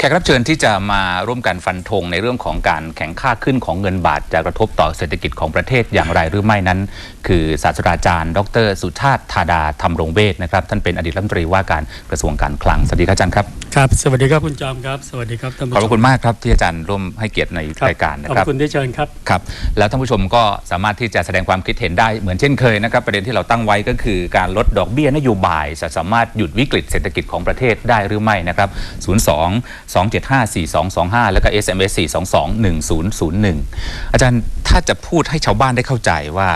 แขกรับเชิญที่จะมาร่วมกันฟันธงในเรื่องของการแข่งค่าขึ้นของเงินบาทจะกระทบต่อเศรษฐกิจของประเทศอย่างไรหรือไม่นั้น คือศาสตราจารย์ ดร สุชาติธาดาธรรมรงเวชนะครับ ท่านเป็นอดีตรัฐมนตรีว่าการกระทรวงการคลังสวัสดีครับอาจารย์ครับครับสวัสดีครับคุณจอมครับสวัสดีครับท่านผู้ขอบชพระมคุณมากครับที่อาจารย์ร่วมให้เกียรติในคบรายการนะขอบครับคุณที่เชิญครับครับแล้วท่านผู้ชมก็สามารถที่จะแสดงความคิดเห็นได้เหมือนเช่นเคยนะครับประเด็นที่เราตั้งไว้ก็คือการลดดอกเบี้ยนโยบายจะสามารถหยุดวิกฤตเศรษฐกิจของประเทศได้หรือไม่นะครับ 02 275 4225 แล้วก็ SMS 422 1001 อาจารย์ถ้าจะพูดให้ชาวบ้านได้เข้าใจว่า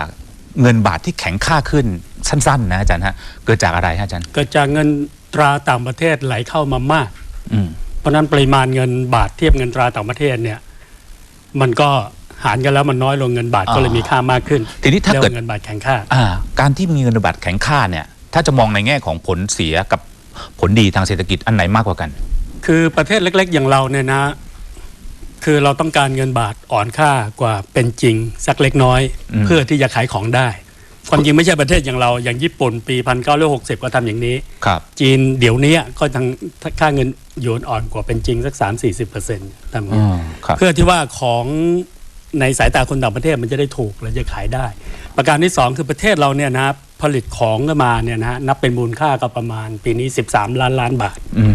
เงินบาทที่แข็งค่าขึ้นสั้นๆนะอาจารย์ฮะเกิดจากอะไรฮะอาจารย์ เกิดจากเงินตราต่างประเทศไหลเข้ามามากอืมเพราะฉะนั้นปริมาณเงินบาทเทียบเงินตราต่างประเทศเนี่ย มันก็หารกันแล้วมันน้อยลงเงินบาทอ๋อก็เลยมีค่ามากขึ้น ทีนี้ถ้าเกิดรียว่เงินบาทแข็งค่าอ่า การที่มีเงินบาทแข็งค่าเนี่ย ถ้าจะมองในแง่ของผลเสียกับผลดีทางเศรษฐกิจอันไหนมากกว่ากัน คือประเทศเล็ก ๆ อย่างเราเนี่ยนะ คือเราต้องการเงินบาทอ่อนค่ากว่าเป็นจริง สักเล็กน้อยอืมเพื่อที่จะขายของได้ความจริงไม่ใช่ประเทศอย่างเราอย่างญี่ปุ่นปีพันเก้าร้อยหกสิบก็ทำอย่างนี้ครับจีนเดี๋ยวนี้ก็ทางค่าเงินหยวนอ่อนกว่าเป็นจริงสัก 3 4 0เปอร์เซ็นต์ทำอ๋อครับเพื่อที่ว่าของในสายตาคนต่างประเทศมันจะได้ถูกและจะขายได้ ประการที่ 2 คือประเทศเราเนี่ยนะผลิตของก็มาเนี่ยนะนับเป็นมูลค่าก็ประมาณปีนี้ 13 ล้านล้านบาทอืม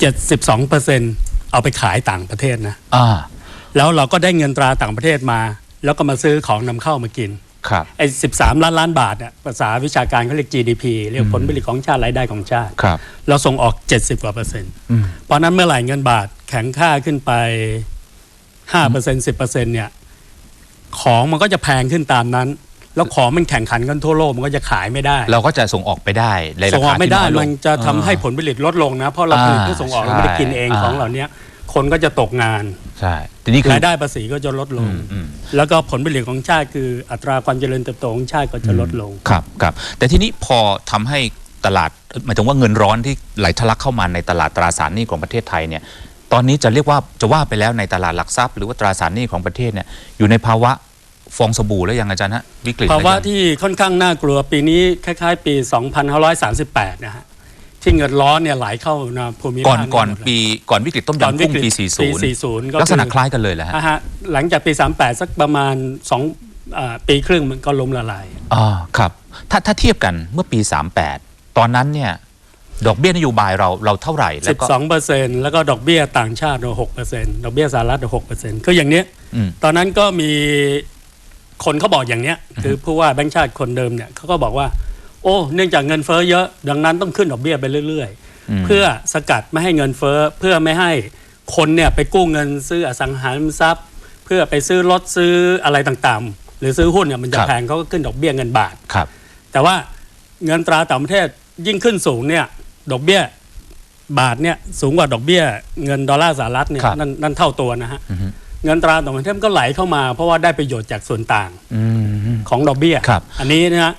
72เปอร์เซ็นต์เอาไปขายต่างประเทศนะอ่าแล้วเราก็ได้เงินตราต่างประเทศมา แล้วก็มาซื้อของนำเข้ามากินครับไอ้13ล้านล้านบาทเนี่ยภาษาวิชาการเขาเรียก GDP เรียกผลผลิตของชาติรายได้ของชาติ ครับเราส่งออก 70กว่าเปอร์เซ็นต์อืมเพราะฉะนั้นเมื่อไหร่เงินบาทแข็งค่าขึ้นไป5เปอร์เซ็นต์10เปอร์เซ็นต์เนี่ยของมันก็จะแพงขึ้นตามนั้น แล้วของมันแข่งขันกันทั่วโลกมันก็จะขายไม่ได้ เราก็จะส่งออกไปได้ในราส่งออคากไม่ที่ได้น้อยลงมันจะทำให้ผลผลิตลดลงนะเพราะเราผลิตอ่าเพื่อส่งออกใช่เราไม่ได้กินเองอ่าของเหล่านี้คนก็จะตกงานใช่ทีนี้คือรายได้ภาษีก็จะลดลอืงมอืมแล้วก็ผลผลิตของชาติคืออัตราความเจริญเติบโตของชาติก็จะลดลงครับครับแต่ทีนี้พอทำให้ตลาดหมายถึงว่าเงินร้อนที่ไหลทะลักเข้ามาในตลาดตราสารหนี้ของประเทศไทยเนี่ยตอนนี้จะเรียกว่าจะว่าไปแล้วในตลาดหลักทรัพย์ หรือว่าตราสารหนี้ของประเทศเนี่ยอยู่ในภาวะ ฟองสบู่แล้วยังอาจารย์ฮะวิกฤตภาวะแล้วยังที่ค่อนข้างน่ากลัวปีนี้คล้ายๆ ปี 2538 นะฮะที่เงินร้อนเนี่ยไหลเข้านะภูมิภาคก่อนก่อนหมดเลยปีก่อนวิกฤตต้มก่อนยำวิกุ้งกฤตปีปี 40 40ก็ลักษณะคือคล้ายกันเลยแหละฮะอ่าฮะหลังจากปี 38 สักประมาณ2อ่าปีครึ่งมันก็ล้มละลายอ๋อครับถ้าถ้าเทียบกันเมื่อปี 38 ตอนนั้นเนี่ยดอกเบี้ยนโยบายเราเราเท่าไหร่แล้วก็12เปอร์เซ็นต์แล้วก็ดอกเบี้ยต่างชาติเรา6เปอร์เซ็นต์ดอกเบี้ยสหรัฐเรา6เปอร์เซ็นต์คืออย่างเนี้ยอืมตอนนั้นก็มี คนเขาบอกอย่างเนี้ยคือผู้ว่าแบงค์ชาติคนเดิมเนี่ยเขาก็บอกว่า โอ้เนื่องจากเงินเฟ้อเยอะ ดังนั้นต้องขึ้นดอกเบี้ยไปเรื่อยอืมๆเพื่อสกัดไม่ให้เงินเฟ้อเพื่อไม่ให้คนเนี่ยไปกู้เงินซื้ออสังหาริมทรัพย์ เพื่อไปซื้อรถซื้ออะไรต่างๆ หรือซื้อหุ้นเนี่ยมันจะแพงเขาก็ขึ้นดอกเบี้ยเงินบาทครับแต่ว่าเงินตราต่างประเทศยิ่งขึ้นสูงเนี่ยดอกเบี้ยบาทเนี่ยสูงกว่าดอกเบี้ยเงินดอลลาร์สหรัฐเนี่ยครับนั่นนั่นเท่าตัวนะฮะอือฮึ เงินตราต่างประเทศมันก็ไหลเข้ามา เพราะว่าได้ประโยชน์จากส่วนต่างอืมของดอกเบี้ยครับอันนี้นะฮะ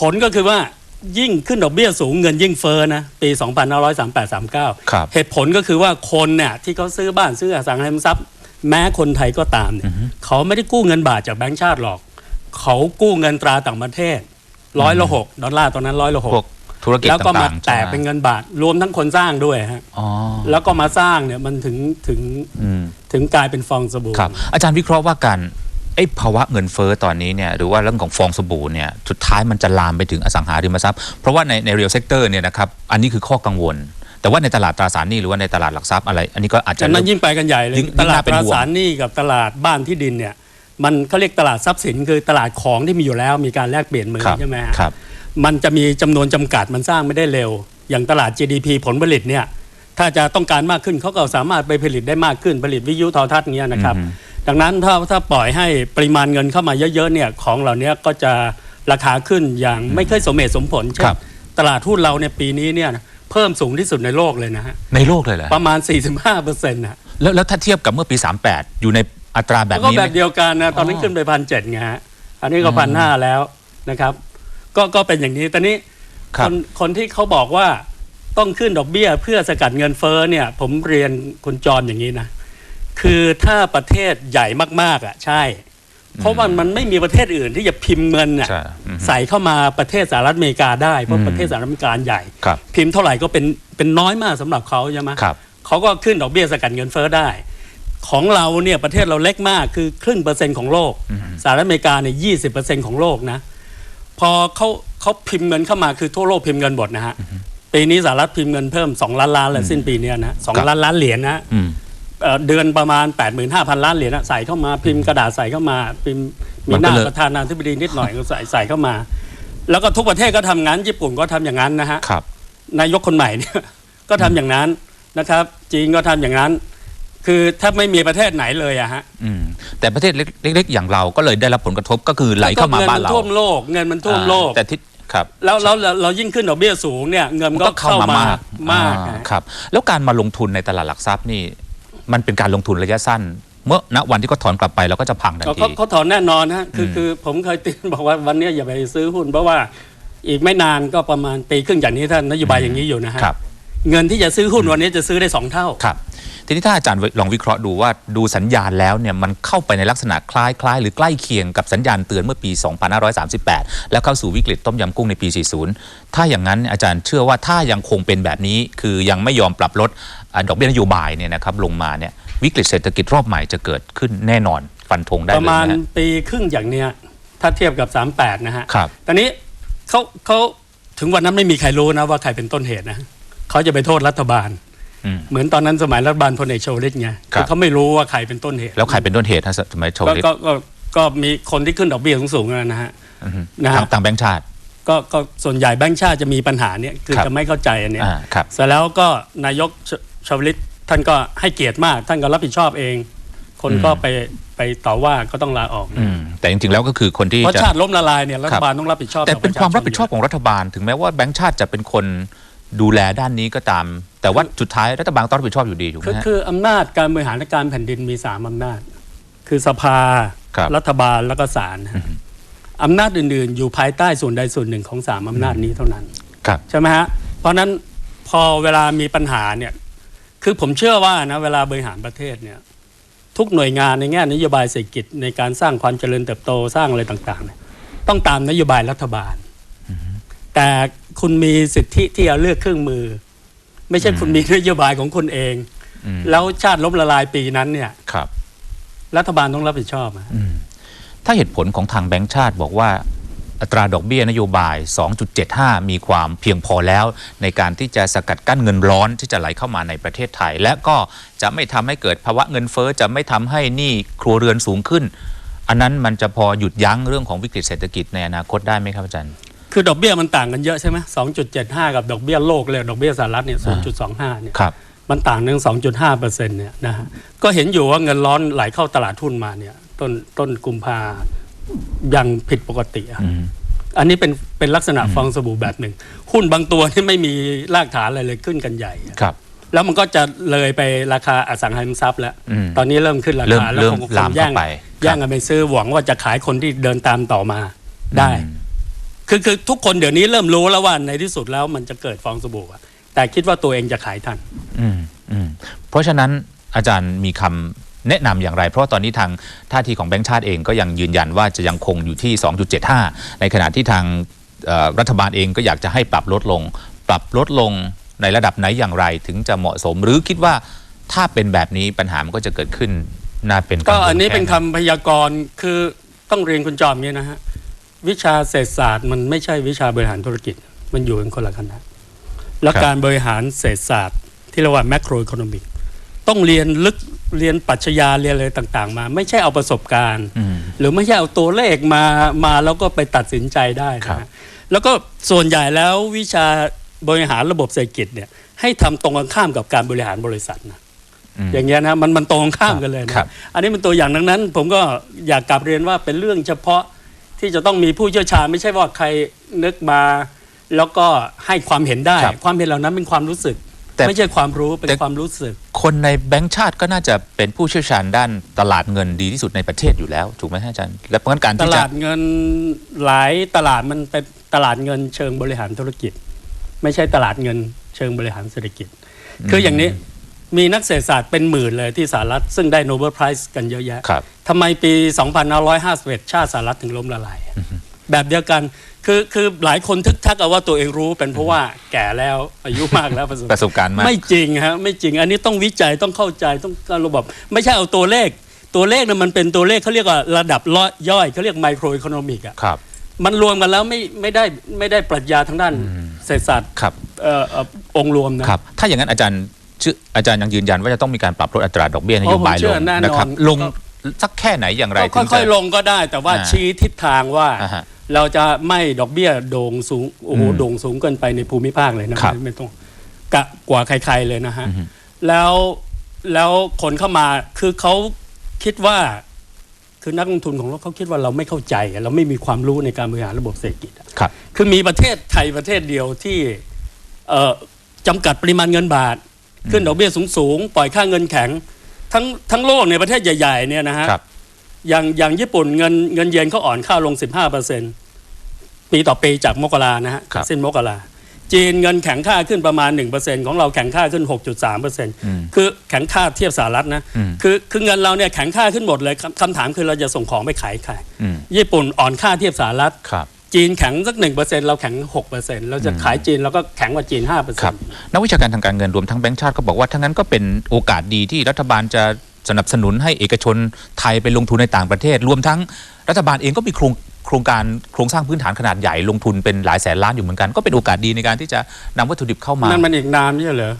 ผลก็คือว่ายิ่งขึ้นดอกเบี้ยสูงเงินยิ่งเฟ้อนะปี 2538-39ครับเหตุผลก็คือว่าคนเนี่ยที่เขาซื้อบ้านซื้ออสังหาริมทรัพย์ แม้คนไทยก็ตามเนี่ยเขาไม่ได้กู้เงินบาทจากแบงก์ชาติหรอก เขากู้เงินตราต่างประเทศร้อยละหกดอลลาร์ตอนนั้นร้อยละหพวกก ธุรกิจแล้วก็มาต่างๆแตกใช่ไหเป็นเงินบาทรวมทั้งคนสร้างด้วยฮะอ๋อแล้วก็มาสร้างเนี่ยมันถึงถึงอืม ถึงกลายเป็นฟองสบู่ ครับอาจารย์วิเคราะห์ว่าการไอ้ภาวะเงินเฟ้อตอนนี้เนี่ยหรือว่าเรื่องของฟองสบู่เนี่ยสุดท้ายมันจะลามไปถึงอสังหาริมทรัพย์ เพราะว่าในในเรียลเซกเตอร์เนี่ยนะครับอันนี้คือข้อกังวล แต่ว่าในตลาดตราสารหนี้หรือว่าในตลาดหลักทรัพย์อะไร อันนี้ก็อาจจะ ฉะนั้นเริ่มยิ่งไปกันใหญ่เลย ยิ่งตลาดน่าเป็นตราห่วง สารหนี้กับตลาดบ้านที่ดินเนี่ย มันเขาเรียกตลาดทรัพย์สินคือตลาดของที่มีอยู่แล้วมีการแลกเปลี่ยนมือครับใช่ไหมฮะครับ มันจะมีจำนวนจำกัดมันสร้างไม่ได้เร็ว อย่างตลาด GDP ผลผลิตเนี่ยถ้าจะต้องการมากขึ้นเขาก็สามารถไปผลิตได้มากขึ้นผลิตวิทยุโทรทัศน์เงี้ยนะครับอือฮึดังนั้นถ้าถ้าปล่อยให้ปริมาณเงินเข้ามาเยอะๆเนี่ยของเหล่านี้ก็จะราคาขึ้นอย่างไม่เคยสมเหตุสมผลเช่คนรับตลาดหุ้นเราเนี่ยปีนี้เนี่ยเพิ่มสูงที่สุดในโลกเลยนะฮะในโลกเลยเหรอประมาณ 45เปอร์เซ็นต์นะแล้วแล้วถ้าเทียบกับเมื่อปี 38 อยู่ในอัตราแบบแล้วก็นี้แบไหมบเดียวกันนะตอนนั้นอ๋อขึ้นไปพันเจ็ดไงฮะอันนี้ก็พันห้าแล้วนะครับ ก็ก็เป็นอย่างนี้ตอนนี้ครัคบนคนที่เขาบอกว่าต้องขึ้นดอกเบี้ยเพื่อสกัดเงินเฟ้อเนี่ย ผมเรียนคุณจรอย่างนี้นะ คือถ้าประเทศใหญ่มากๆอะใช่ เพราะว่ามันไม่มีประเทศอื่นที่จะพิมพ์เงินน่ะใช่อือฮึใส่เข้ามาประเทศสหรัฐอเมริกาได้เพอืราะมประเทศสหรัฐอเมริกาใหญ่ครับพิมพ์เท่าไหร่ก็เป็นเป็นน้อยมากสำหรับเขาใช่ไหมครับเขาก็ขึ้นดอกเบี้ยสกัดเงินเฟ้อได้ ของเราเนี่ยประเทศเราเล็กมากคือครึ่งเปอร์เซ็นต์ของโลกสหรัฐอเมริกาเนี่ยยี่สิบเปอร์เซ็นต์ของโลกนะ พอเขาเขาพิมพ์เงินเข้ามาคือทั่วโลกพิมพ์เงินหมดนะฮะปีนี้สหรัฐพิมพ์เงินเพิ่ม 2 ล้านล้านแล้วสิ้นปีเนี้ยนะสองครับล้านล้านเหรียญนะอืมเอ่อเดือนประมาณ 85,000 ล้านเหรียญนะใส่เข้ามาพิมพ์กระดาษใส่เข้ามาพิมพ์มีมันหก็น้าเลยประธานาธิบดีนิดหน่อยก็ใส่ใส่เข้ามา แล้วก็ทุกประเทศก็ทำงั้นญี่ปุ่นก็ทำอย่างนั้นนะฮะครับนายกคนใหม่เนี่ยก็ทำอย่างนั้นนะครับจีนก็ทำอย่างนั้น คือถ้าไม่มีประเทศไหนเลยอะฮะอืมแต่ประเทศเล็กๆอย่างเราก็เลยได้รับผลกระทบก็คือไหลเข้ามาบ้านเราเงินมันท่วมโลกเงินมันท่วมโลกอ่าแต่ที่ครับแล้วแล้วแล้วเรายิ่งขึ้นดอกเบี้ยสูงเนี่ยเงินมันก็ก็เข้ามามากมากอ่ฮะครับ แล้วการมาลงทุนในตลาดหลักทรัพย์นี่ มันเป็นการลงทุนระยะสั้น เมื่อณวันที่เขาถอนกลับไปเราก็จะพังทันเขาทีเขาเขาถอนแน่นอนฮะคืออืมคือผมเคยเตือนบอกว่าวันเนี้ยอย่าไปซื้อหุ้นเพราะว่าอีกไม่นานก็ประมาณปีครึ่งจากนี้ท่านนโยบายอย่างนี้อยู่นะฮะครับ เงินที่จะซื้อหุ้นวันนี้จะซื้อได้สองเท่า ครับ ทีนี้ถ้าอาจารย์ลองวิเคราะห์ดูว่าดูสัญญาณแล้วเนี่ยมันเข้าไปในลักษณะคล้ายคล้ายหรือใกล้เคียงกับสัญญาณเตือนเมื่อปี 2538 แล้วเข้าสู่วิกฤตต้มยำกุ้งในปี 40 ถ้าอย่างนั้นอาจารย์เชื่อว่าถ้ายังคงเป็นแบบนี้ คือยังไม่ยอมปรับลดอ่าดอกเบี้ยนโยบายเนี่ยนะครับลงมาเนี่ยวิกฤตเศรษฐกิจรอบใหม่จะเกิดขึ้นแน่นอนฟันธงได้ปเลยระมาณนะฮะปีครึ่งอย่างเนี้ยถ้าเทียบกับ 38 นะฮะครับตอนนี้เขาเขาถึงวันนั้นไม่มีใครรู้นะว่าใครเป็นต้นเหตุนะ เขาจะไปโทษรัฐบาลอืมเหมือนตอนนั้นสมัยรัฐบาลพลเอกชวลิตไงครับเขาไม่รู้ว่าใครเป็นต้นเหตุ แล้วใครเป็นต้นเหตุฮะสมัยชาวก็ลิตก็ก็ก็มีคนที่ขึ้นดอกเบี้ยสูงๆนะฮะอือฮึนะฮะทางทางแบงก์ชาติก็ก็ส่วนใหญ่แบงค์ชาติจะมีปัญหาเนี่ยคือครับจะไม่เข้าใจอันเนี้ยอ่าครับเสร็จแล้วก็นายกชชวลิตท่านก็ให้เกียรติมาก ท่านก็รับผิดชอบเอง คนก็อืมไปไปต่อว่าก็ต้องลาออกอืมแต่จริงๆแล้วก็คือคนที่เพราะจะชาติล้มละลายเนี่ยรัฐบาลต้องรับผิดชอบแต่เป็นต่อความรับผิดชอบปะของรัฐบาล ถึงแม้ว่าแบงก์ชาติจะเป็นคน ดูแลด้านนี้ก็ตาม แต่ว่าสุดท้ายรัฐบาลต้องรับผิดชอบอยู่ดีถูกไหมคือฮะ คืออำนาจการบริหารราชการแผ่นดินมีสามอำนาจ คือสภา ครับรัฐบาลแล้วก็ศาลนะฮะอำนาจอื่นๆ อยู่ภายใต้ส่วนใดส่วนหนึ่งของสามอำนาจนี้เท่านั้นครับ ใช่ไหมฮะเพราะฉะนั้นพอเวลามีปัญหาเนี่ยคือผมเชื่อว่านะเวลาบริหารประเทศเนี่ยทุกหน่วยงานในแง่นโยบายเศรษฐกิจในการสร้างความเจริญเติบโตสร้างอะไรต่างๆเนี่ยต้องตามนโยบายรัฐบาล แต่คุณมีสิทธิที่จะเลือกเครื่องมือ ไม่ใช่คุณมีนโยบายของคุณเองอืมแล้วชาติล้มละลายปีนั้นเนี่ยครับ รัฐบาลต้องรับผิดชอบอะอืมถ้าเหตุผลของทางแบงก์ชาติบอกว่าอัตราดอกเบี้ยนโยบาย 2.75 มีความเพียงพอแล้ว ในการที่จะสกัดกั้นเงินร้อนที่จะไหลเข้ามาในประเทศไทย และก็จะไม่ทำให้เกิดภาวะเงินเฟ้อจะไม่ทำให้หนี้ครัวเรือนสูงขึ้น อันนั้นมันจะพอหยุดยั้งเรื่องของวิกฤตเศรษฐกิจในอนาคตได้ไหมครับอาจารย์ คือดอกเบี้ยมันต่างกันเยอะใช่ไหมสองจุดเจ็ดห้ากับดอกเบี้ยโลกเลยดอกเบี้ยสหรัฐเนี่ยศูนย์จุดสองห้าเนี่ยครับมันต่างนึง2.5เปอร์เซ็นต์เนี่ยนะฮะก็เห็นอยู่ว่าเงินร้อนไหลเข้าตลาดทุนมาเนี่ยต้นต้นกุมภายังผิดปกติอะอืมอันนี้เป็นเป็นลักษณะฟองสบู่แบบหนึ่ง หุ้นบางตัวที่ไม่มีรากฐานอะไรเลยขึ้นกันใหญ่อะครับ แล้วมันก็จะเลยไปราคาอสังหาริมทรัพย์แล้วอืมตอนนี้เริ่มขึ้นราเริ่มคาแล้วเริ่มคงลามแย่งเข้าไปแย่งกันไปซื้อหวังว่าจะขายคนที่เดินตามต่อมาได้อืม คือคือทุกคนเดี๋ยวนี้เริ่มรู้แล้วว่าในที่สุดแล้วมันจะเกิดฟองสบู่อะแต่คิดว่าตัวเองจะขายทัน อืมอืมเพราะฉะนั้นอาจารย์มีคำแนะนำอย่างไร เพราะว่าตอนนี้ทางท่าทีของแบงก์ชาติเองก็ยังยืนยันว่าจะยังคงอยู่ที่ 2.75 ในขณะที่ทางเอ่อรัฐบาลเองก็อยากจะให้ปรับลดลง ปรับลดลงในระดับไหนอย่างไรถึงจะเหมาะสม หรือคิดว่าถ้าเป็นแบบนี้ปัญหามันก็จะเกิดขึ้นน่าเป็นก็งวลอันนี้เป็นแไหคำพยากรณ์คือต้องเรียนคุณจอมเนี่ยนะฮะ วิชาเศรษฐศาสตร์ มันไม่ใช่วิชาบริหารธุรกิจ มันอยู่กันคนละคณะแล้วการบริหารเศรษฐศาสตร์ ที่เรียกว่า macro economic ต้องเรียนลึกเรียนปรัชญาเรียนอะไรต่างๆ มา ไม่ใช่เอาประสบการณ์อืมหรือไม่ใช่เอาตัวเลขมามาแล้วก็ไปตัดสินใจได้ครันะบฮะแล้วก็ส่วนใหญ่แล้ววิชาบริหารระบบเศรษฐกิจเนี่ยให้ทำตรงกันข้ามกับการบริหารบริษัทนะอืมอย่างเงี้ยนะมันมันตรงข้ามกันเลยนะครับอันนี้เป็นตัวอย่างดังนั้น ผมก็อยากกลับเรียนว่าเป็นเรื่องเฉพาะ ที่จะต้องมีผู้เชี่ยวชาญไม่ใช่ว่าใครนึกมา แล้วก็ให้ความเห็นได้ ครับความเห็นเหล่านั้นเป็นความรู้สึก แต่ไม่ใช่ความรู้เป็นแต่ความรู้สึก คนในแบงก์ชาติก็น่าจะเป็นผู้เชี่ยวชาญด้านตลาดเงินดีที่สุดในประเทศอยู่แล้ว ถูกไหมฮะอาจารย์ และเพราะงั้นการตที่จะลาดเงินหลายตลาดมันเป็นตลาดเงินเชิงบริหารธุรกิจ ไม่ใช่ตลาดเงินเชิงบริหารเศรษฐกิจ คืออย่างนี้ มีนักเศรษฐศาสตร์เป็นหมื่นเลยที่สหรัฐ ซึ่งได้โนเบลไพรส์กันเยอะแยะครับทำไมปี 2551 ชาติสหรัฐถึงล้มละลาย แบบเดียวกันคือคือหลายคนทึกทักเอาว่าตัวเองรู้เป็นเพราะว่าแก่แล้วอายุมากแล้วประสบประสบการณ์มากไม่จริงฮะไม่จริง อันนี้ต้องวิจัยต้องเข้าใจต้องการระบบไม่ใช่เอาตัวเลข ตัวเลขนะมันเป็นตัวเลขเขาเรียกว่าระดับย่อยเขาเรียกไมโครอีโคโนมิกอะครับมันรวมกันแล้วไม่ไม่ได้ไม่ได้ปรัชญาทางด้านเศรษฐศาสตร์ครับเอ่อเอ่อองค์รวมนะครับถ้าอย่างนั้นอาจารย์ ชื่ออาจารย์ยังยืนยันว่าจะต้องมีการปรับลดอัตราดอกเบี้ยนโยบายโอ้ผมเชื่ลองแน่นอน นะครับ ลงก็สักแค่ไหนอย่างไรก็ถึงค่จะ อยๆลงก็ได้แต่ว่าอ่าชี้ทิศทางว่าอ่าฮะเราจะไม่ดอกเบี้ยโด่งสูงโอ้โหอืมโด่งสูงเกินไปในภูมิภาคเลยนะครับ ไม่ไม่ต้องกะกว่าใครๆเลยนะฮะอือฮึแล้วแล้วคนเข้ามาคือเขาคิดว่า คือนักลงทุนของเราเขาคิดว่าเราไม่เข้าใจอะเราไม่มีความรู้ในการบริหารระบบเศรษฐกิจอะ ครับ คือมีประเทศไทยประเทศเดียวที่เอ่อจำกัดปริมาณเงินบาท ขึ้นดอกเบี้ยสูงๆปล่อยค่าเงินแข็ง ทั้งทั้งโลกในประเทศใหญ่ๆเนี่ยนะฮะครับอย่างอย่างญี่ปุ่นเงินเงินเยนเขาอ่อนค่าลง 15%ปีต่อปีจากมกรานะฮะครับสิ้นมกราจีนเงินแข็งค่าขึ้นประมาณ 1%ของเราแข็งค่าขึ้น 6.3%อืมคือแข็งค่าเทียบสหรัฐนะอืมคือคือเงินเราเนี่ยแข็งค่าขึ้นหมดเลยคำคำถามคือเราจะส่งของไปขายใครอืมญี่ปุ่นอ่อนค่าเทียบสหรัฐครับ จีนแข็งสักหนึ่งเปอร์เซ็นต์เราแข็งหกเปอร์เซ็นต์เราจะขายจีนเราก็แข็งกว่าจีนห้าเปอร์คเซ็รันบต์นักวิชาการทางการเงินรวมทั้งแบงก์ชาติก็บอกว่าทั้างนั้นก็เป็นโอกาสดีที่รัฐบาลจะสนับสนุนให้เอกชนไทยไปลงทุนในต่างประเทศ รวมทั้งรัฐบาลเองก็มีโครงโครงการโครงสร้างพื้นฐานขนาดใหญ่ลงทุนเป็นหลายแสนล้านอยู่เหมือนกัน ก็เป็นโอกาสดีในการที่จะนำวัตถุดิบเข้ามานั่นมันอีกนานไม่ใช่เหรอฮะ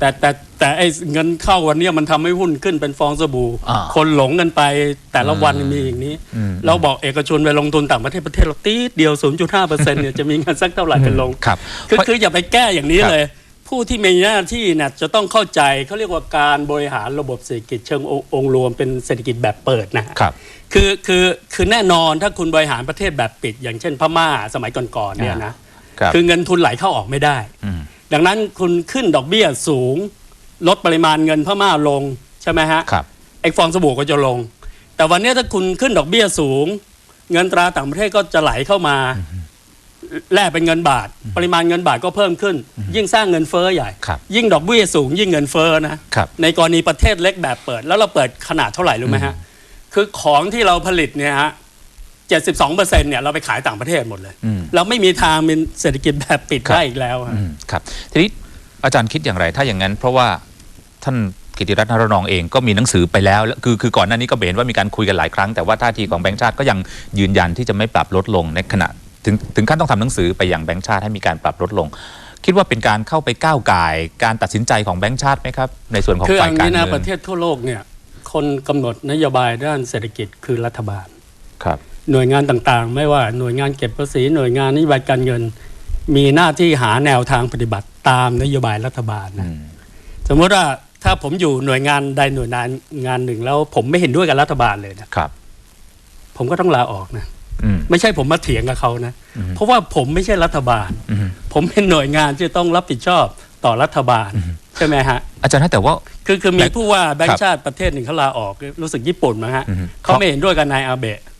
แต่แต่แต่ไอ้เงินเข้าวันเนี้ยมันทำให้หุ้นขึ้นเป็นฟองสบู่อ่าคนหลงกันไปแต่ละวันมีอย่างนี้อืมเราบอกเอกชนไปลงทุนต่างประเทศประเทศเราตีดเดียว 0.5เปอร์เซ็นต์เนี่ยจะมีเงินสักเท่าไหร่เป็นลงครับคือคืออย่าไปแก้อย่างนี้ครับเลย ผู้ที่มีหน้าที่เนี่ยจะต้องเข้าใจเขาเรียกว่าการบริหารระบบเศรษฐกิจเชิงองค์องค์รวมเป็นเศรษฐกิจแบบเปิดนะฮะครับคือคือคือแน่นอนถ้าคุณบริหารประเทศแบบปิด อย่างเช่นพม่าสมัยก่อนๆเนี่ยนะครับคือเงินทุนไหลเข้าออกไม่ได้อืม ดังนั้นคุณขึ้นดอกเบี้ยสูง ลดปริมาณเงินพม่าลงใช่ไหมฮะครับไอ้ฟองสบู่ก็จะลง แต่วันนี้ถ้าคุณขึ้นดอกเบี้ยสูง เงินตราต่างประเทศก็จะไหลเข้ามาแลกเป็นเงินบาท ปริมาณเงินบาทก็เพิ่มขึ้น ยิ่งสร้างเงินเฟ้อใหญ่ครับยิ่งดอกเบี้ยสูง ยิ่งเงินเฟ้อนะครับในกรณีประเทศเล็กแบบเปิด แล้วเราเปิดขนาดเท่าไหร่รู้ไหมฮะคือของที่เราผลิตเนี่ยฮะ เจ็ดสิบสองเปอร์เซ็นต์เนี่ยเราไปขายต่างประเทศหมดเลยอืมเราไม่มีทางเป็นเศรษฐกิจแบบปิดครับได้อีกแล้วฮะอืมครับ ทีนี้อาจารย์คิดอย่างไร ถ้าอย่างนั้น เพราะว่าท่านกิติรัตน์นรนองเองก็มีหนังสือไปแล้วแล้วคือคือก่อนหน้านี้ก็เห็นว่ามีการคุยกันหลายครั้ง แต่ว่าท่าทีของแบงก์ชาติก็ยังยืนยันที่จะไม่ปรับลดลงในขณะถึงถึงขั้นต้องทำหนังสือไปยังแบงก์ชาติให้มีการปรับลดลง คิดว่าเป็นการเข้าไปก้าวไก่ายการตัดสินใจของแบงก์ชาติไหมครับในส่วนของคือฝ่าอัยนการนี้เมืนะองประเทศทั่วโลกเนี่ยคนกำหนดนโยบายด้านเศรษฐกิจคือรัฐบาล ครับ หน่วยงานต่างๆ ไม่ว่าหน่วยงานเก็บภาษีหน่วยงานนโยบายการเงิน มีหน้าที่หาแนวทางปฏิบัติตามนโยบายรัฐบาลนะอืมสมมติว่าถ้าผมอยู่หน่วยงานใดหน่วยงานงานหนึ่งแล้วผมไม่เห็นด้วยกับรัฐบาลเลยนะครับ ผมก็ต้องลาออกนะอืมไม่ใช่ผมมาเถียงกับเขานะอืมเพราะว่าผมไม่ใช่รัฐบาลอืมผมเป็นหน่วยงานที่ต้องรับผิดชอบต่อรัฐบาลใช่ไหมฮะอาจารย์ฮะแต่ว่า คือคือมีแต่ผู้ว่าแบงครัค์บชาติประเทศหนึ่งเขาลาออกรู้สึกญี่ปุ่นมั้งฮะอืมเขาไม่เห็นด้วยกับนายอาเบะอืม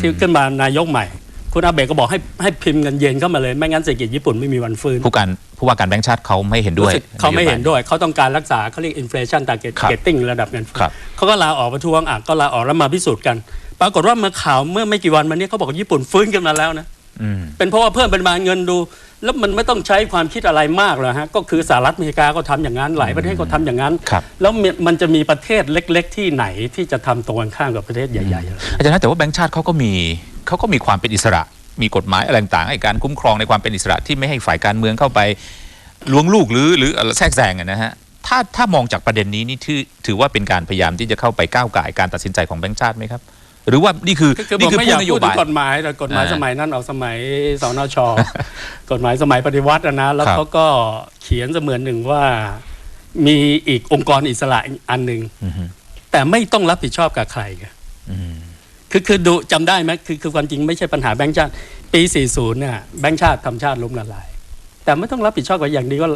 ที่ขึ้นมานายกใหม่ คุณอาเบะก็บอกให้ให้พิมพ์เงินเยนเข้ามาเลย ไม่งั้นเศรษฐกิจญี่ปุ่นไม่มีวันฟื้นผู้การผู้ว่าการแบงก์ชาติเขาไม่เห็นด้วยรู้สึกเขาไม่เห็นด้วยเขาต้องการรักษาเขาเรียก inflation target ครับ getting ระดับเงินเฟ้อครับเขาก็ลาออกประท้วงอะก็ลาออกแล้วมาพิสูจน์กัน ปรากฏว่าเมื่อข่าวเมื่อไม่กี่วันมานี้เขาบอกว่าญี่ปุ่นฟื้นขึ้นมาแล้วนะอืมเป็นเพราะว่าเพิ่มปริมาณเงินดู แล้วมันไม่ต้องใช้ความคิดอะไรมากหรอกฮะก็คือสหรัฐอเมริกาก็ทำอย่างนั้นหลายประเทศก็ทำอย่างนั้นครับแล้วมันมันจะมีประเทศเล็ก ๆ ที่ไหนที่จะทำตรงกันข้ามกับประเทศใหญ่ๆล่ะอาจารย์นะแต่ว่าแบงก์ชาติเขาก็มีเขาก็มีความเป็นอิสระ มีกฎหมายอะไรต่างๆไอ้การคุ้มครองในความเป็นอิสระที่ไม่ให้ฝ่ายการเมืองเข้าไปล้วงลูกหรือหรือแทรกแซงอะนะฮะถ้าถ้ามองจากประเด็นนี้นี่ถือถือว่าเป็นการพยายามที่จะเข้าไปก้าวไก่ายการตัดสินใจของแบงก์ชาติไหมครับ หรือว่านี่คือก็คือผนี่มคือไม่อยากผู้นโยพูดถึบายงกฎหมายแต่กฎหมายอ่าสมัยนั้นเอาสมัยสนชกฎหมายสมัยปฏิวัติอะนะแล้วครับเขาก็เขียนเสมือนหนึ่งว่ามีอีกองค์กรอิสระอีกอันหนึ่งอือฮึแต่ไม่ต้องรับผิดชอบกับใครไงอืมคือคือดูจำได้ไหมคือคือความจริงไม่ใช่ปัญหาแบงค์ชาติ ปี 40 เนี่ยแบงค์ชาติทำชาติล้มละลาย แต่ไม่ต้องรับผิดชอบกับอย่างนี้ก็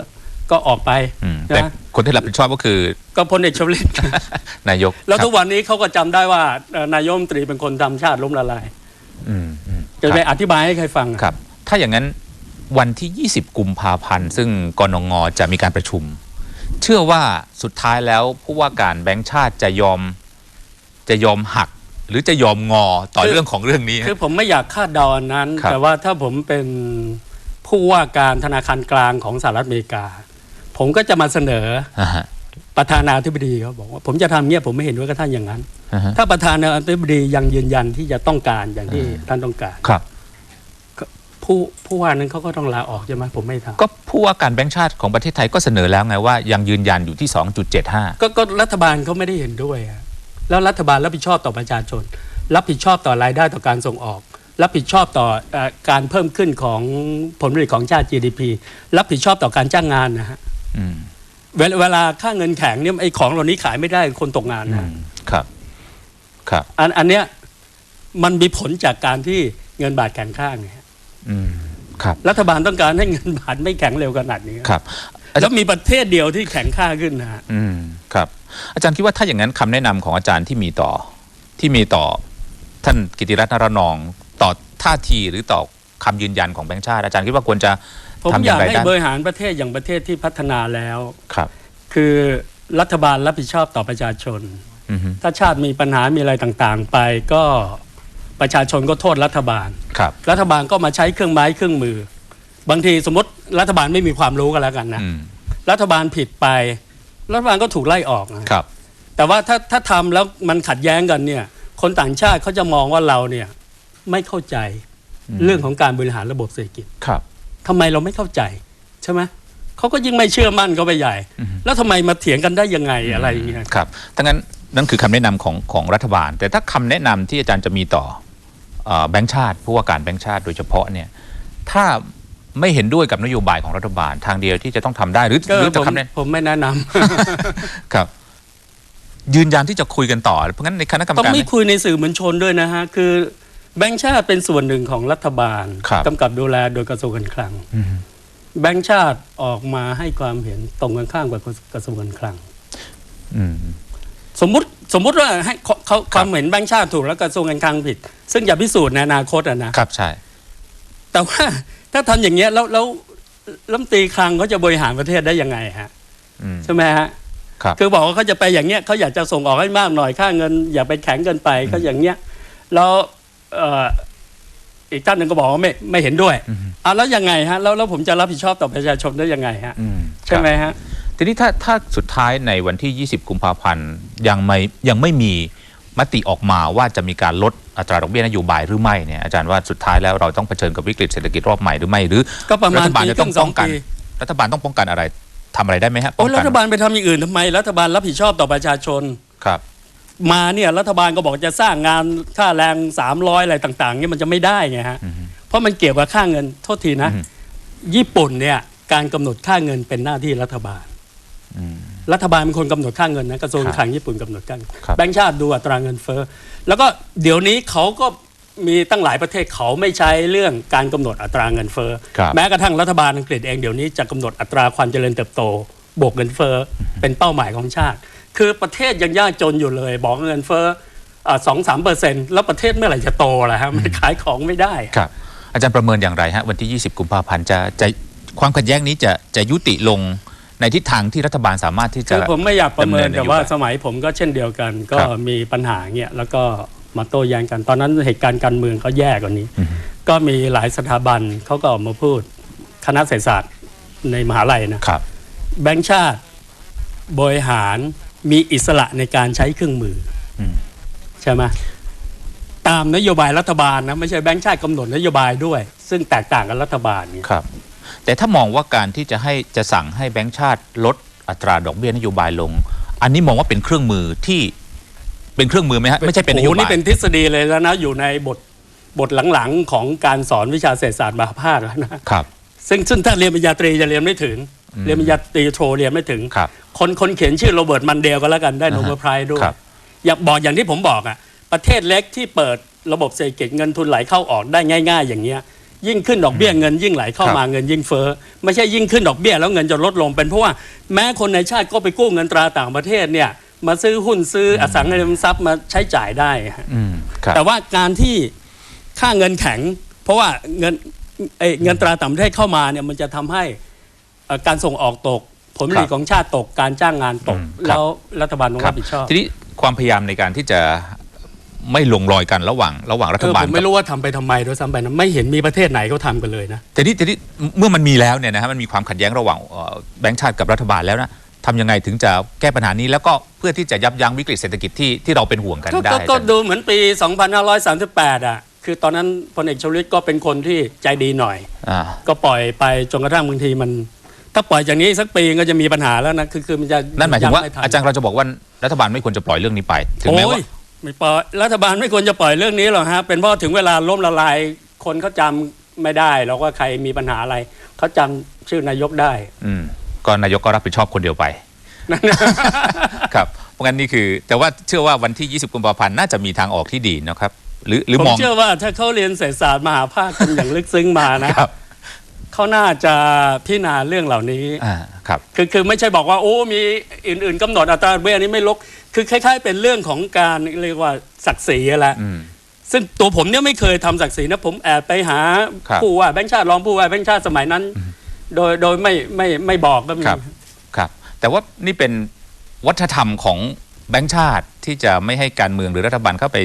ก็ออกไปอืม แต่นะคนที่รับผิดชอบก็คือ ก็พลเอกชวลิตนายก แล้วครัทุบกวันนี้เขาก็จำได้ว่าเอ่อนายกรัฐมนตรีเป็นคนทำชาติล้มละลายอืมอืมจะครับไปอธิบายให้ใครฟังอะครับ ถ้าอย่างนั้นวันที่ 20 กุมภาพันธ์ ซึ่งกนงจะมีการประชุม เชื่อว่าสุดท้ายแล้วผู้ว่าการแบงค์ชาติจะยอมจะยอมหัก หรือจะยอมงอต่อคือเรื่องของเรื่องนี้ คือผมไม่อยากคาดเดาอันนั้นครับแต่ว่าถ้าผมเป็นผู้ว่าการธนาคารกลางของสหรัฐอเมริกา ผมก็จะมาเสนออ่าฮะประธานาธิบดีเขาบอกว่าผมจะทำเงี้ยผมไม่เห็นด้วยกับท่านอย่างนั้นอ่าฮะถ้าประธานาธิบดียังยืนยันที่จะต้องการอย่างที่ท่านต้องการครับผู้ผู้ว่านั้นเขาก็ต้องลาออกใช่ไหมผมไม่ทำก็ผู้ว่าการแบงค์ชาติของประเทศไทยก็เสนอแล้วไงว่ายังยืนยันอยู่ที่ 2.75 ก็ก็รัฐบาลเขาไม่ได้เห็นด้วยอะแล้วรัฐบาลรับผิดชอบต่อประชาชน รับผิดชอบต่อรายได้ต่อการส่งออก รับผิดชอบต่อเออการเพิ่มขึ้นของผลผลิตของชาติ GDP รับผิดชอบต่อการจ้างงานนะฮะอืม เวลาเวลาค่าเงินแข็งเนี่ยไอ้ของเหล่านี้ขายไม่ได้คนตกงานอืนะมครับ ครับอันอันเนี้ยมันมีผลจากการที่เงินบาทแข็งค่าไงฮะอืมครับ รัฐบาลต้องการให้เงินบาทไม่แข็งเร็วขนาดนี้ครับ แล้วมีประเทศเดียวที่แข็งค่าขึ้นนะฮะอืมครับ อาจารย์คิดว่าถ้าอย่างนั้นคำแนะนำของอาจารย์ที่มีต่อ ที่มีต่อท่านกิติรัตน์นรนอง ต่อท่าทีหรือต่อคำยืนยันของแบงค์ชาติ อาจารย์คิดว่าควรจะ ผมทำออยาย่ากงไรให้ได้บริหารประเทศอย่างประเทศที่พัฒนาแล้วครับ คือรัฐบาลรับผิดชอบต่อประชาชนอือฮึถ้าชาติมีปัญหามีอะไรต่างๆ ไปก็ประชาชนก็โทษรัฐบาลครับ รัฐบาลก็มาใช้เครื่องไม้เครื่องมือ บางทีสมมติรัฐบาลไม่มีความรู้กันแล้วกันนะอืมรัฐบาลผิดไป รัฐบาลก็ถูกไล่ออกนะครับ แต่ว่าถ้าถ้าทำแล้วมันขัดแย้งกันเนี่ย คนต่างชาติเขาจะมองว่าเราเนี่ยไม่เข้าใจอืมเรื่องของการบริหารระบบเศรษฐกิจครับ ทำไมเราไม่เข้าใจใช่ไหมเขาก็ยิ่งไม่เชื่อมั่นเขาไปใหญ่อือฮึแล้วทำไมมาเถียงกันได้ยังไงอะไรอย่างเงี้ยครับทั้งนั้นนั่นคือคำแนะนำของของรัฐบาล แต่ถ้าคำแนะนำที่อาจารย์จะมีต่อเอ่อแบงค์ชาติผู้ว่าการแบงค์ชาติโดยเฉพาะเนี่ยถ้าไม่เห็นด้วยกับนโยบายของรัฐบาลทางเดียวที่จะต้องทำได้หรือก็หรือผจะมคำแนะผมไม่แนะนำครับ ยืนยันที่จะคุยกันต่อเพราะงั้นในคณะกรรมต้องการไม่คุยในสื่อมวลชนด้วยนะฮะคือ แบงค์ชาติเป็นส่วนหนึ่งของรัฐบาลครับกำกับดูแลโดยกระทรวงการคลังอืมแบงค์ชาติออกมาให้ความเห็นตรงกันข้ามกับกระทรวงการคลังอืมสมมติสมมติว่าให้เขาเขาความเห็นแบงค์ชาติถูกแล้วกระทรวงการคลังผิด ซึ่งอย่าพิสูจน์ในอนาคตอะนะครับใช่แต่ว่าถ้าทำอย่างเงี้ยแล้วแล้วรัฐมนตรีคลังเขาจะบริหารประเทศได้ยังไงฮะอืมใช่ไหมฮะครับคือบอกว่าเขาจะไปอย่างเงี้ยเขาอยากจะส่งออกให้มากหน่อยค่าเงิน อย่าไปแข็งเกินไปเขาอย่างเงี้ยแล้วเอ่ออีกท่านหนึ่งก็บอกว่าไม่ไม่เห็นด้วยอืมอะแล้วยังไงฮะแล้วแล้วผมจะรับผิดชอบต่อประชาชนได้ยังไงฮะอืมใช่ไหมครับฮะทีนี้ถ้าถ้าสุดท้ายในวันที่ 20 กุมภาพันธ์ยังไม่ยังไม่มีมติออกมาว่าจะมีการลดอัตราดอกเบี้ยนโยบายหรือไม่เนี่ยอาจารย์ว่าสุดท้ายแล้วเราต้องเผชิญกับวิกฤตเศรษฐกิจรอบใหม่หรือไม่หรือก็ประมาณรัฐบาลปีจะคต้รึ่องงสป้อองงกันปีรัฐบาลต้องป้องกันอะไรทำอะไรได้ไหมฮะโอ้ป้งรักันฐบาลไปทำอย่างอื่นทำไมรัฐบาลรับผิดชอบต่อประชาชนครับ มาเนี่ยรัฐบาลก็บอกจะสร้างงานค่าแรง 300 อะไรต่างๆเนี่ยมันจะไม่ได้ไงฮะอืมเพราะมันเกี่ยวกับค่าเงินโทษทีนะอืมญี่ปุ่นเนี่ยการกำหนดค่าเงินเป็นหน้าที่รัฐบาลอืมรัฐบาลเป็นคนกำหนดค่าเงินนะกระทรวงครับคลังญี่ปุ่นกำหนดค่าเงินครับแบงก์ชาติดูอัตราเงินเฟ้อแล้วก็เดี๋ยวนี้เขาก็มีตั้งหลายประเทศเขาไม่ใช้เรื่องการกำหนดอัตราเงินเฟ้อครับแม้กระทั่งรัฐบาลอังกฤษเองเดี๋ยวนี้จะกำหนดอัตราความเจริญเติบโตบวกเงินเฟ้อเป็นเป้าหมายของชาติ คือประเทศยังยากจนอยู่เลย บอกเงินเฟ้อสองสามเปอร์เซ็นต์แล้วประเทศเมื่อไหร่จะโตล่ะฮะมันขายของไม่ได้ครับ อาจารย์ประเมินอย่างไรฮะวันที่ 20 กุมภาพันธ์จะจะความขัดแย้งนี้จะจะยุติลงในทิศทางที่รัฐบาลสามารถที่จะคือผมไม่อยากประเมินดำเนินนโยบายแต่ว่าสมัยผมก็เช่นเดียวกัน ก็ครับมีปัญหาเงี้ยแล้วก็มาโต้แย้งกัน ตอนนั้นเหตุการณ์การเมืองเขาแย่กว่านี้อืมก็มีหลายสถาบันเขาก็ออกมาพูดคณะเศรษฐศาสตร์ในมหาลัยนะครับแบงค์ชาติบริหาร มีอิสระในการใช้เครื่องมืออมใช่ไหมตามนโยบายรัฐบาลนะไม่ใช่แบงค์ชาติกำหนดนโยบายด้วย ซึ่งแตกต่างกับรัฐบาลเนี่ยครับ แต่ถ้ามองว่าการที่จะให้จะสั่งให้แบงก์ชาติลดอัตราดอกเบี้ยนโยบายลง อันนี้มองว่าเป็นเครื่องมือที่เป็นเครื่องมือไหมฮะไม่ใช่เป็นนโยโอ้โหบานี่ยเป็นทฤษฎีเลยแล้วนะอยู่ในบทบทหลังๆของการสอนวิชาเศรษฐศาสตร์มหาภาคแล้วนะครับซึ่งซึ่งถ้าเรียนปริญญาตรีจะเรียนไม่ถึงอืม เรียนปริญญาตรีโทเรียนไม่ถึงครับคนคนเขียนชื่อโรเบิร์ตมันเดลก็แล้วกันได้โนเบลไพรส์ด้วยครับอยากบอกอย่างที่ผมบอกอะประเทศเล็กที่เปิดระบบเศรษฐกิจเงินทุนไหลเข้าออกได้ง่าย ๆ อย่างเงี้ยยิ่งขึ้นดอกเบี้ยเงินยิ่งไหลเข้าครับมาเงินยิ่งเฟ้อไม่ใช่ยิ่งขึ้นดอกเบี้ยแล้วเงินจะลดลงเป็นเพราะว่าแม้คนในชาติก็ไปกู้เงินตราต่างประเทศเนี่ยมาซื้อหุ้นซื้ออสังหาริมทรัพย์มาใช้จ่ายได้ฮะอืมครับแต่ว่าการที่ค่าเงินแข็ง เพราะว่าเงินเอ่ยเงินตราต่างประเทศเข้ามาเนี่ยมันจะทำให้เอ่อ การส่งออกตก ผลผลิตครับของชาติตกการจ้างงานตก อืมครับ แล้วรัฐบาลต้องรับผิดชอบทีนี้ความพยายามในการที่จะไม่ลงรอยกันระหว่างระหว่างรัเอฐอบาลผมไม่รู้ว่าทำไปทำไมด้วยซ้ำไปนะไม่เห็นมีประเทศไหนเขาทำกันเลยนะแต่ที่แต่ที่เมื่อมันมีแล้วเนี่ยนะฮะมันมีความขัดแย้งระหว่างเอ่อแบงก์ชาติกับรัฐบาลแล้วนะทำยังไงถึงจะแก้ปัญหานี้ แล้วก็เพื่อที่จะยับยั้งวิกฤตเศรษฐกิจที่ที่เราเป็นห่วงกันก็ได้ก็ก็ดูเหมือนปี 2538 อะ คือตอนนั้นพลเอกชวลิตก็เป็นคนที่ใจดีหน่อย อ่า ก็ปล่อยไปจนกระทั่งบางทีมัน ถ้าปล่อยจากนี้สักปีก็จะมีปัญหาแล้วนะคือคือมันจะนั่นหมายถึงว่าไทันอาจารย์เราจะบอกว่ารัฐบาลไม่ควรจะปล่อยเรื่องนี้ไปถึงแม้โอ้ว่ายไม่ปล่อยรัฐบาลไม่ควรจะปล่อยเรื่องนี้หรอกฮะเป็นเพราะถึงเวลาล้มละลายคนเขาจำไม่ได้แล้วว่าใครมีปัญหาอะไรเขาจำชื่อนายกได้ อืมก็นายกก็รับผิดชอบคนเดียวไปครับเพราะงั้นนี่คือ แต่ว่าเชื่อว่าวันที่ 20 กุมภาพันธ์น่าจะมีทางออกที่ดีนะครับ หรือหรือผมมองเชื่อว่าถ้าเขาเรียนเศรษฐศาสตร์มหาภาคกันอย่างลึกซึ้งมานะครับ เขาน่าจะพิจารณาเรื่องเหล่านี้อ่าครับ คือคือไม่ใช่บอกว่าโอ้มีอื่น ๆกำหนดอัตราดอกเบี้ยนี้ไม่ลกคือคล้าย ๆ เป็นเรื่องของการเรียกว่าศักดิ์ศรีแหละอืมซึ่งตัวผมเนี่ยไม่เคยทำศักดิ์ศรีนะผมแอบไปหาครับผู้ว่าแบงค์ชาติรองผู้ว่าแบงค์ชาติสมัยนั้น โดยโดยไม่ไม่ไม่บอกก็มีครับครับ แต่ว่านี่เป็นวัฒนธรรมของแบงก์ชาติที่จะไม่ให้การเมืองหรือรัฐบาลเข้าไป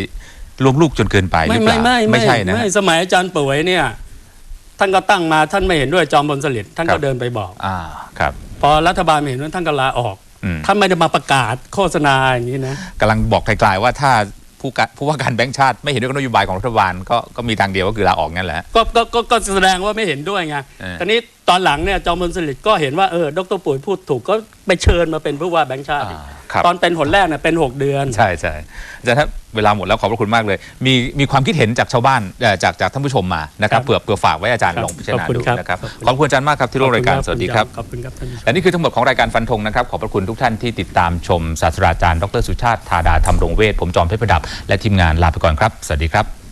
ลวงลูกจนเกินไปหรืไม่อเปไม่ล่าไม่ไม่ใช่นะไม่สมัยอาจารย์ป่วยเนี่ย ท่านก็ตั้งมาท่านไม่เห็นด้วยจอมพลสฤษดิ์ท่านครัก็บ เดินไปบอก อ่าครับ พอรัฐบาลไม่เห็นด้วยท่านก็ลาออก อืม ท่านไม่ได้มาประกาศโฆษณาอย่างนี้นะ กำลังบอกไกลๆว่าถ้าผู้กะผู้ว่าการแบงก์ชาติไม่เห็นด้วยกับนโยบายของรัฐบาลก็ก็มีทางเดียวก็คือลาออกนั่นแหละ ก็ก็ก็ก็แสดงว่าไม่เห็นด้วยไงเออตอนนี้ตอนหลังเนี่ยจอมพลสฤษดิ์ก็เห็นว่าเออดรปุ๋ยพูดถูกก็ไปเชิญมาเป็นผู้ว่าแบงค์ชาติอ่า ครับ ตอนเป็นหนแรกเนี่ยเป็น 6 เดือน ใช่ใช่อาจารย์ครับเวลาหมดแล้วขอบพระคุณมากเลย มีมีความคิดเห็นจากชาวบ้านเอ่อจากจากท่านผู้ชมมานะครับครับเผื่อเผื่อฝากไว้อาจารย์ครับลองพิจารณาขอบคุณดูครับ นะครับขอบคุณขอบคุณอาจารย์มากครับที่ร่วมรายการสวัสดีครับ ขอบคุณครับท่านผู้ชม และนี่คือทั้งหมดของรายการฟันธงนะครับ ขอบพระคุณทุกท่านที่ติดตามชมศาสตราจารย์ดรสุชาติธาดาธรรมรงเวทผมจอมเพชรประดับ และทีมงานลาไปก่อนครับ สวัสดีครับ